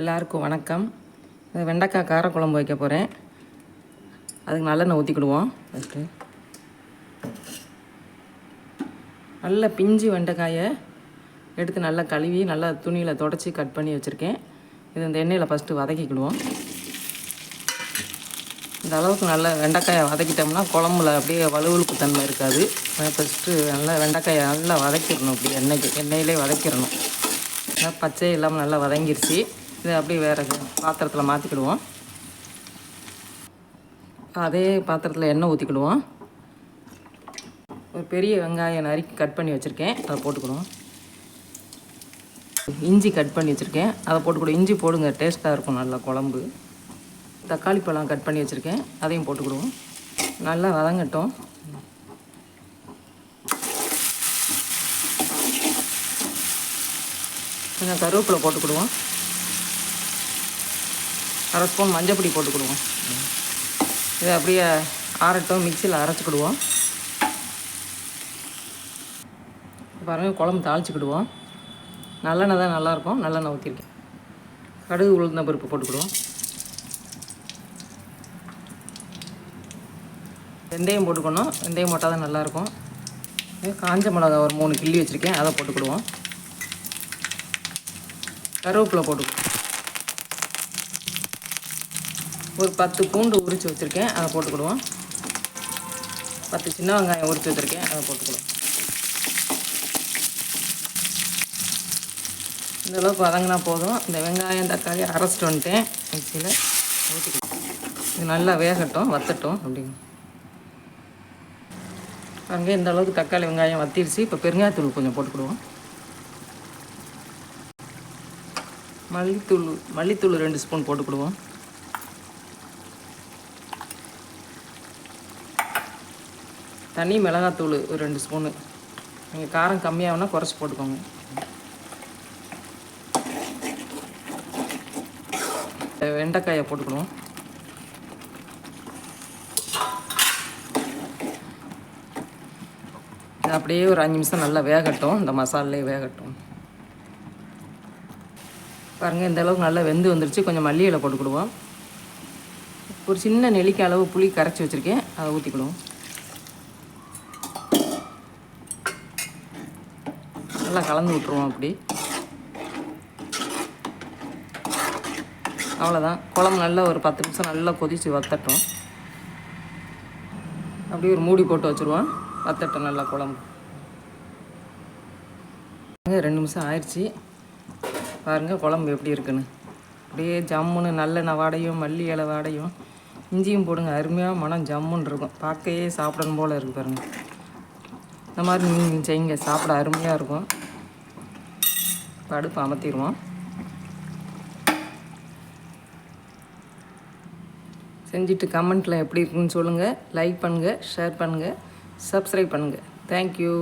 எல்லாருக்கும் வணக்கம். இந்த வெண்டைக்காய் காரக்குழம்பு வைக்க போகிறேன் அதுக்கு நல்லெண்ணெய் ஊற்றிக்கிடுவோம் ஃபஸ்ட்டு நல்ல பிஞ்சு வெண்டைக்காயை எடுத்து நல்லா கழுவி நல்லா துணியில் தொடச்சி கட் பண்ணி வச்சுருக்கேன். இது இந்த எண்ணெயில் ஃபஸ்ட்டு வதக்கிக்கிடுவோம். இந்த அளவுக்கு நல்லா வெண்டைக்காயை வதக்கிட்டோம்னா குழம்புல அப்படியே வலுவலுப்பு தன்மை இருக்காது. ஃபஸ்ட்டு நல்லா வெண்டைக்காயை நல்லா வதக்கிடணும் அப்படி எண்ணெய்க்கு. எண்ணெயிலே வதக்கிடணும். நல்லா பச்சை இல்லாமல் நல்லா வதங்கிருச்சு. இதை அப்படியே வேறு பாத்திரத்தில் மாற்றிக்கிடுவோம் அதே பாத்திரத்தில் எண்ணெய் ஊற்றிக்கிடுவோம் ஒரு பெரிய வெங்காயம் நறுக்கி கட் பண்ணி வச்சுருக்கேன். அதை போட்டுக்கிடுவோம். இஞ்சி கட் பண்ணி வச்சுருக்கேன். அதை போட்டுக்கூட இஞ்சி போடுங்க டேஸ்ட்டாக இருக்கும் நல்லா குழம்பு. தக்காளி பழம் கட் பண்ணி வச்சுருக்கேன். அதையும் போட்டுக்கிடுவோம். நல்லா வதங்கட்டும். கொஞ்சம் கருவேப்பிலை போட்டுக்கிடுவோம். அரை ஸ்பூன் மஞ்சப்பொடி போட்டுக்கிடுவோம் இதை அப்படியே ஆறட்டும் மிக்சியில் அரைச்சிக்கிடுவோம் பாருங்கள் குழம்பு தாளிச்சிக்கிடுவோம் நல்லெண்ணெய் தான் நல்லாயிருக்கும். நல்லெண்ணெய் ஊற்றிருக்கேன் கடுகு உளுந்த பருப்பு போட்டுக்கிடுவோம் வெந்தயம் போட்டுக்கணும். வெந்தயம் போட்டால் தான் நல்லாயிருக்கும். காஞ்ச மிளகா ஒரு மூணு கிள்ளி வச்சுருக்கேன். அதை போட்டுக்கிடுவோம் கருவேப்பிலை போட்டுக்கணும் ஒரு பத்து பூண்டு உரித்து வச்சுருக்கேன். அதை போட்டுக்கிடுவோம். பத்து சின்ன வெங்காயம் உரித்து வச்சுருக்கேன். அதை போட்டுக்கிடுவோம். இந்த அளவுக்கு வதங்கினா போதும். இந்த வெங்காயம் தக்காளி அரைச்சிட்டு வந்துட்டேன். மிக்சியில் ஊற்றிக்கிடுவோம் இது நல்லா வேகட்டும் வத்தட்டும் அப்படிங்க அங்கே இந்த அளவுக்கு தக்காளி வெங்காயம் வத்திருச்சு. இப்போ பெருங்காயத்தூள் கொஞ்சம் போட்டுக்கிடுவோம். மல்லித்தூள் மல்லித்தூள் ரெண்டு ஸ்பூன் போட்டுக்கிடுவோம். தனி மிளகாத்தூள் ஒரு ரெண்டு ஸ்பூனு. நீங்கள் காரம் கம்மியாகனா குறைச்சி போட்டுக்கோங்க. வெண்டைக்காயை போட்டுக்கணும். இது அப்படியே ஒரு அஞ்சு நிமிஷம் நல்லா வேகட்டும். இந்த மசாலே வேகட்டும். பாருங்கள் இந்த அளவுக்கு நல்லா வெந்து வந்துருச்சு. கொஞ்சம் மல்லி இலை போட்டுக்கிடுவோம் ஒரு சின்ன நெல்லிக்காய் அளவு புளி கரைச்சி வச்சுருக்கேன். அதை ஊற்றிக்கிடுவோம் நல்லா கலந்து விட்ருவோம் அப்படி. அவ்வளோதான் குழம்பு நல்லா ஒரு பத்து நிமிஷம் நல்லா கொதித்து வத்தட்டும். அப்படியே ஒரு மூடி போட்டு வச்சுருவோம். வத்தட்டும் நல்லா குழம்பு. ரெண்டு நிமிஷம் ஆயிடுச்சு. பாருங்கள் குழம்பு எப்படி இருக்குன்னு. அப்படியே ஜம்முன்னு நல்லெண்ணெய் வாடையும் மல்லி இலை வாடையும் இஞ்சியும் போடுங்க. அருமையாக மனம் ஜம்முன்னு இருக்கும். பார்க்கையே சாப்பிடணும் போல் இருக்கு பாருங்கள் இந்த மாதிரி நீங்கள் செய்யுங்க. சாப்பிட அருமையாக இருக்கும். இப்போ அடுப்பு அமர்த்திடுவோம் செஞ்சுட்டு கமெண்ட்டில் எப்படி இருக்குன்னு சொல்லுங்கள் லைக் பண்ணுங்கள் ஷேர் பண்ணுங்கள் சப்ஸ்கிரைப் பண்ணுங்கள் தேங்க்யூ